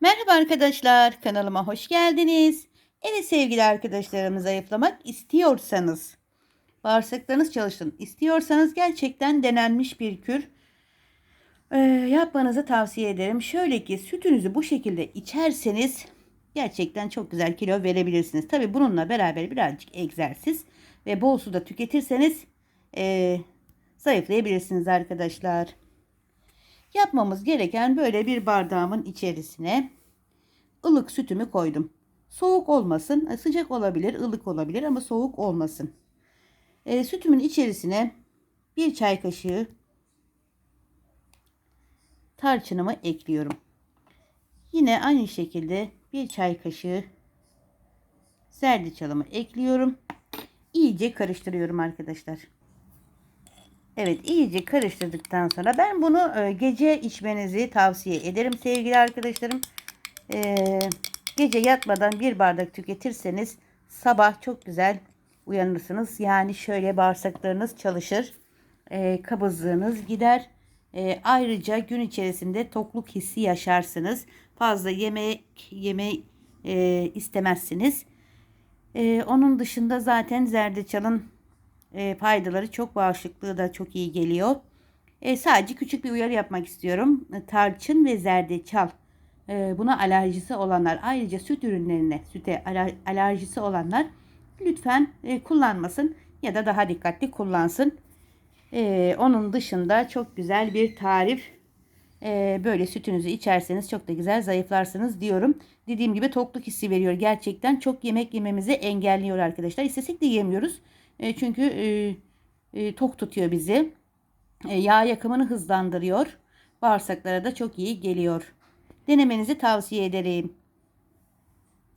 Merhaba arkadaşlar, kanalıma hoş geldiniz. Evet sevgili arkadaşlarım zayıflamak istiyorsanız, bağırsaklarınız çalışsın istiyorsanız gerçekten denenmiş bir kür e, yapmanızı tavsiye ederim. Şöyle ki sütünüzü bu şekilde içerseniz gerçekten çok güzel kilo verebilirsiniz. Tabi bununla beraber birazcık egzersiz ve bol su da tüketirseniz e, zayıflayabilirsiniz arkadaşlar. Yapmamız gereken böyle bir bardağımın içerisine ılık sütümü koydum. Soğuk olmasın, e, sıcak olabilir, ılık olabilir ama soğuk olmasın. E, sütümün içerisine bir çay kaşığı tarçınımı ekliyorum. Yine aynı şekilde bir çay kaşığı zerdeçalımı ekliyorum. İyice karıştırıyorum arkadaşlar. Evet iyice karıştırdıktan sonra ben bunu e, gece içmenizi tavsiye ederim sevgili arkadaşlarım. E, gece yatmadan bir bardak tüketirseniz sabah çok güzel uyanırsınız. Yani şöyle bağırsaklarınız çalışır. E, kabızlığınız gider. E, ayrıca gün içerisinde tokluk hissi yaşarsınız. Fazla yemek yeme e, istemezsiniz. E, onun dışında zaten zerdeçalın e, faydaları çok bağışıklığı da çok iyi geliyor. E, sadece küçük bir uyarı yapmak istiyorum. E, tarçın ve zerdeçal e, buna alerjisi olanlar ayrıca süt ürünlerine süte aler, alerjisi olanlar lütfen e, kullanmasın ya da daha dikkatli kullansın. E, onun dışında çok güzel bir tarif. E, böyle sütünüzü içerseniz çok da güzel zayıflarsınız diyorum. Dediğim gibi tokluk hissi veriyor. Gerçekten çok yemek yememizi engelliyor arkadaşlar. İstesek de yemiyoruz. E, çünkü e, e, tok tutuyor bizi. E, yağ yakımını hızlandırıyor. Bağırsaklara da çok iyi geliyor. Denemenizi tavsiye ederim.